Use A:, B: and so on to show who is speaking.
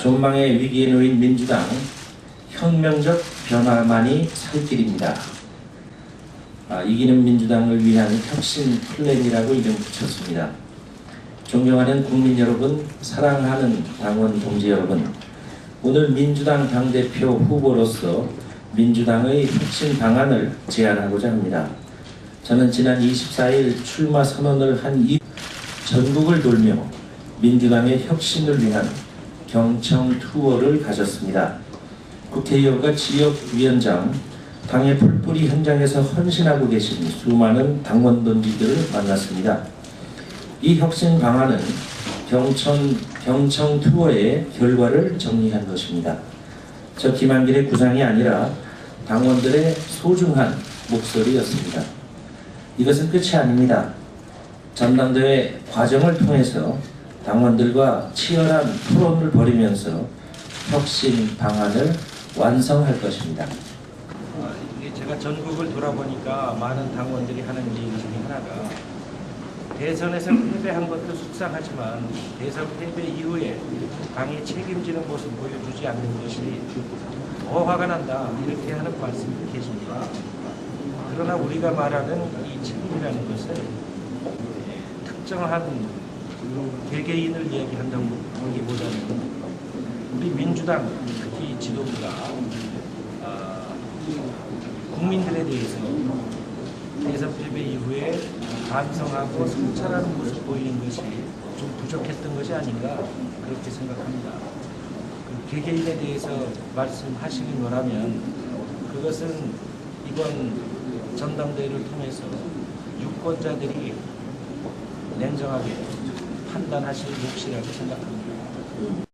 A: 존망의 위기에 놓인 민주당 혁명적 변화만이 살 길입니다. 아, 이기는 민주당을 위한 혁신 플랜이라고 이름 붙였습니다. 존경하는 국민 여러분, 사랑하는 당원 동지 여러분, 오늘 민주당 당대표 후보로서 민주당의 혁신 방안을 제안하고자 합니다. 저는 지난 24일 출마 선언을 한 이 전국을 돌며 민주당의 혁신을 위한 경청 투어를 가졌습니다. 국회의원과 지역위원장, 당의 풀뿌리 현장에서 헌신하고 계신 수많은 당원 동지들을 만났습니다. 이 혁신 방안은 경천, 경청 투어의 결과를 정리한 것입니다. 저 김한길의 구상이 아니라 당원들의 소중한 목소리였습니다. 이것은 끝이 아닙니다. 전당대회 과정을 통해서 당원들과 치열한 토론을 벌이면서 혁신 방안을 완성할 것입니다. 아, 제가 전국을 돌아보니까 많은 당원들이 하는 얘기 중에 하나가 대선에서 패배한 것도 속상하지만 대선 패배 이후에 당이 책임지는 모습 보여주지 않는 것이 더 화가 난다 이렇게 하는 말씀이 계십니다. 그러나 우리가 말하는 이 책임이라는 것은 특정한 개개인을 이야기한다고 하기보다는 우리 민주당 특히 지도부가 아, 국민들에 대해서 대선 패배 이후에 반성하고 성찰하는 모습 보이는 것이 좀 부족했던 것이 아닌가 그렇게 생각합니다. 그 개개인에 대해서 말씀하시는 거라면 그것은 이번 전당대회를 통해서 유권자들이 냉정하게 판단하실 몫이라고 생각합니다.